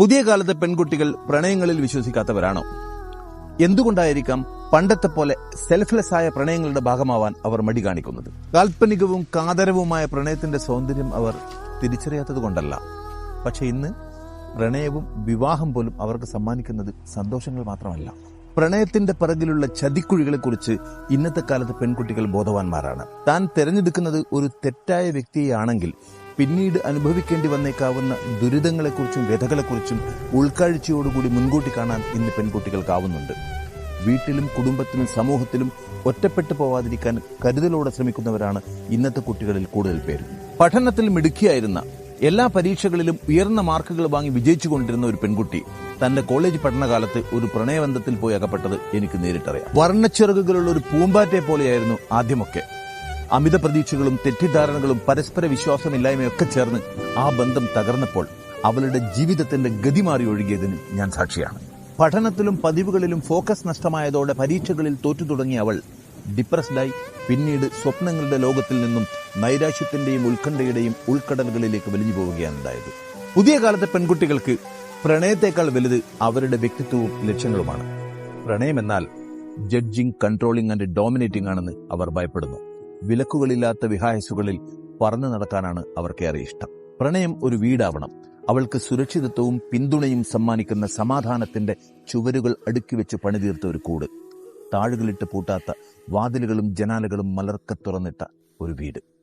പുതിയ കാലത്തെ പെൺകുട്ടികൾ പ്രണയങ്ങളിൽ വിശ്വസിക്കാത്തവരാണോ? എന്തുകൊണ്ടായിരിക്കാം പണ്ടത്തെ പോലെ സെൽഫ്ലെസ് ആയ പ്രണയങ്ങളുടെ ഭാഗമാവാൻ അവർ മടി കാണിക്കുന്നത്? കാൽപ്പനികവും കാതരവുമായ പ്രണയത്തിന്റെ സൗന്ദര്യം അവർ തിരിച്ചറിയാത്തത് കൊണ്ടല്ല. പക്ഷെ ഇന്ന് പ്രണയവും വിവാഹം പോലും അവർക്ക് സമ്മാനിക്കുന്നത് സന്തോഷങ്ങൾ മാത്രമല്ല. പ്രണയത്തിന്റെ പിറകിലുള്ള ചതിക്കുഴികളെക്കുറിച്ച് ഇന്നത്തെ കാലത്ത് പെൺകുട്ടികൾ ബോധവാന്മാരാണ്. താൻ തിരഞ്ഞെടുക്കുന്നത് ഒരു തെറ്റായ വ്യക്തിയെയാണെങ്കിൽ പിന്നീട് അനുഭവിക്കേണ്ടി വന്നേക്കാവുന്ന ദുരിതങ്ങളെക്കുറിച്ചും വ്യഥകളെക്കുറിച്ചും ഉൾക്കാഴ്ചയോടുകൂടി മുൻകൂട്ടി കാണാൻ ഇന്ന് പെൺകുട്ടികൾക്കാവുന്നുണ്ട്. വീട്ടിലും കുടുംബത്തിലും സമൂഹത്തിലും ഒറ്റപ്പെട്ടു പോവാതിരിക്കാൻ കരുതലോടെ ശ്രമിക്കുന്നവരാണ് ഇന്നത്തെ കുട്ടികളിൽ കൂടുതൽ പേര് പഠനത്തിൽ മിടുക്കിയായിരുന്ന എല്ലാ പരീക്ഷകളിലും ഉയർന്ന മാർക്കുകൾ വാങ്ങി വിജയിച്ചുകൊണ്ടിരുന്ന ഒരു പെൺകുട്ടി തന്റെ കോളേജ് പഠനകാലത്ത് ഒരു പ്രണയബന്ധത്തിൽ പോയി അകപ്പെട്ടത് എനിക്ക് നേരിട്ടറിയാം. വർണച്ചിറകുകളുള്ള ഒരു പൂമ്പാറ്റയെ പോലെയായിരുന്നു ആദ്യമൊക്കെ. അമിത പ്രതീക്ഷകളും തെറ്റിദ്ധാരണകളും പരസ്പര വിശ്വാസമില്ലായ്മയൊക്കെ ചേർന്ന് ആ ബന്ധം തകർന്നപ്പോൾ അവളുടെ ജീവിതത്തിന്റെ ഗതി മാറി ഒഴുകിയതിന് ഞാൻ സാക്ഷിയാണ്. പഠനത്തിലും പതിവുകളിലും ഫോക്കസ് നഷ്ടമായതോടെ പരീക്ഷകളിൽ തോറ്റു തുടങ്ങിയ അവൾ ഡിപ്രസ്ഡായി പിന്നീട് സ്വപ്നങ്ങളുടെ ലോകത്തിൽ നിന്നും നൈരാശ്യത്തിന്റെയും ഉത്കണ്ഠയുടെയും ഉൾക്കടലുകളിലേക്ക് വലിഞ്ഞു പോവുകയാണ് ഉണ്ടായത്. പുതിയ കാലത്തെ പെൺകുട്ടികൾക്ക് പ്രണയത്തെക്കാൾ വലുത് അവരുടെ വ്യക്തിത്വവും ലക്ഷ്യങ്ങളുമാണ്. പ്രണയം എന്നാൽ ജഡ്ജിങ് കൺട്രോളിംഗ് ആൻഡ് ഡോമിനേറ്റിംഗ് ആണെന്ന് അവർ ഭയപ്പെടുന്നു. വിലക്കുകളില്ലാത്ത വിഹായസുകളിൽ പറന്നു നടക്കാനാണ് അവർക്കേറെ ഇഷ്ടം. പ്രണയം ഒരു വീടാവണം. അവൾക്ക് സുരക്ഷിതത്വവും പിന്തുണയും സമ്മാനിക്കുന്ന സമാധാനത്തിന്റെ ചുവരുകൾ അടുക്കി വെച്ച് പണിതീർത്ത ഒരു കൂട്. താഴുകളിട്ട് പൂട്ടാത്ത വാതിലുകളും ജനാലകളും മലർക്ക തുറന്നിട്ട ഒരു വീട്.